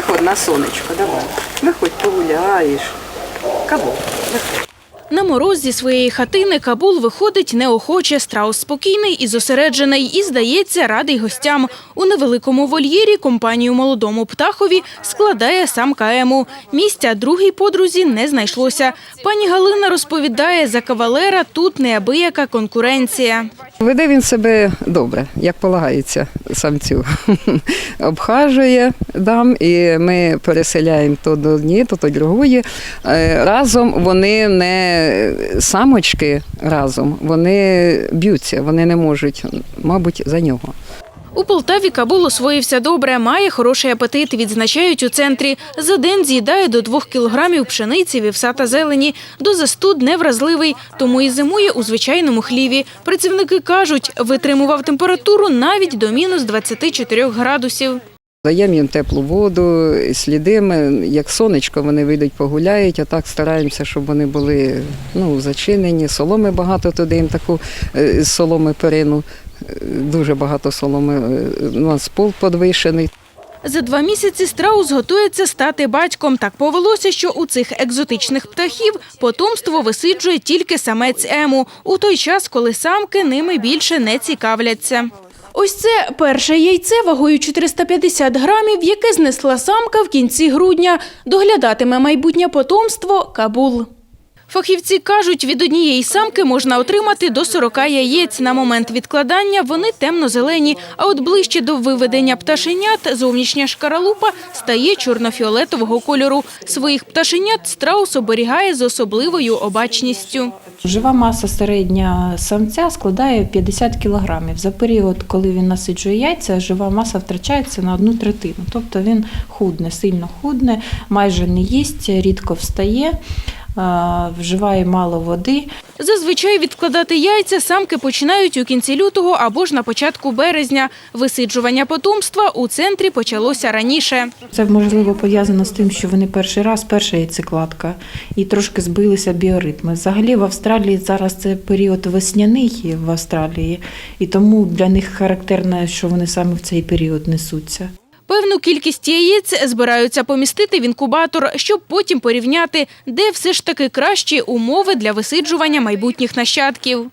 Виходь на сонечко, давай. Виходь, погуляєш. Кабу, виходь. На мороз зі своєї хатини Кабул виходить неохоче, страус спокійний і зосереджений і, здається, радий гостям. У невеликому вольєрі компанію молодому птахові складає самка Ему. Місця другій подрузі не знайшлося. Пані Галина розповідає, за кавалера тут неабияка конкуренція. Веде він себе добре, як полагається самцю. Обхажує дам, і ми переселяємо то до однієї, то до другої. Е, Разом вони не самочки разом, вони б'ються, вони не можуть, мабуть, за нього. У Полтаві Кабул освоївся добре, має хороший апетит, відзначають у центрі. За день з'їдає до двох кілограмів пшениці, вівса та зелені. До застуд невразливий, тому і зимує у звичайному хліві. Працівники кажуть, витримував температуру навіть до мінус 24 градусів. Даємо їм теплу воду, слідимо, як сонечко, вони вийдуть, погуляють, а так стараємося, щоб вони були ну, зачинені. Соломи багато туди їм таку е, соломи перину. Дуже багато соломи. Е, У нас пол підвищений. За два місяці страус готується стати батьком. Так повелося, що у цих екзотичних птахів потомство висиджує тільки самець ему, у той час, коли самки ними більше не цікавляться. Ось це перше яйце вагою 450 грамів, яке знесла самка в кінці грудня. Доглядатиме майбутнє потомство Кабул. Фахівці кажуть, від однієї самки можна отримати до 40 яєць. На момент відкладання вони темно-зелені, а от ближче до виведення пташенят зовнішня шкаралупа стає чорно-фіолетового кольору. Своїх пташенят страус оберігає з особливою обачністю. Жива маса середня самця складає 50 кілограмів. За період, коли він насиджує яйця, жива маса втрачається на одну третину. Тобто він худне, сильно худне, майже не їсть, рідко встає, вживає мало води. Зазвичай відкладати яйця самки починають у кінці лютого або ж на початку березня. Висиджування потомства у центрі почалося раніше. Це можливо пов'язано з тим, що вони перший раз, перша яйцекладка, і трошки збилися біоритми. Взагалі в Австралії зараз це період весняний в Австралії, і тому для них характерно, що вони саме в цей період несуться. Певну кількість яєць збираються помістити в інкубатор, щоб потім порівняти, де все ж таки кращі умови для висиджування майбутніх нащадків.